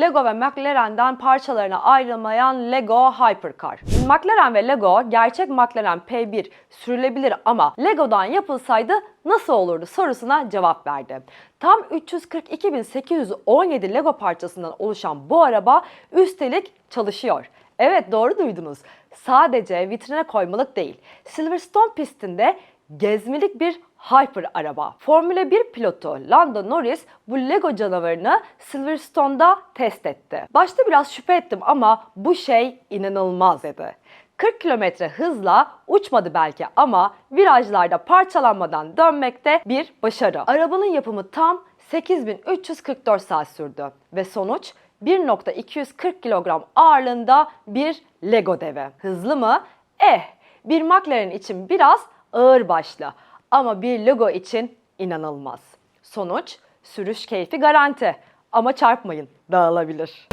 Lego ve McLaren'den parçalarına ayrılmayan Lego Hypercar. McLaren ve Lego gerçek McLaren P1 sürülebilir ama Lego'dan yapılsaydı nasıl olurdu sorusuna cevap verdi. Tam 342.817 Lego parçasından oluşan bu araba üstelik çalışıyor. Evet doğru duydunuz. Sadece vitrine koymalık değil. Silverstone pistinde gezmelik bir hyper araba. Formula 1 pilotu Lando Norris bu Lego canavarını Silverstone'da test etti. Başta biraz şüphe ettim ama bu şey inanılmaz dedi. 40 kilometre hızla uçmadı belki ama virajlarda parçalanmadan dönmekte bir başarı. Arabanın yapımı tam 8344 saat sürdü ve sonuç 1.240 kilogram ağırlığında bir Lego devi. Hızlı mı? Eh, bir McLaren için biraz ağır başlı ama bir Lego için inanılmaz. Sonuç, sürüş keyfi garanti ama çarpmayın, dağılabilir.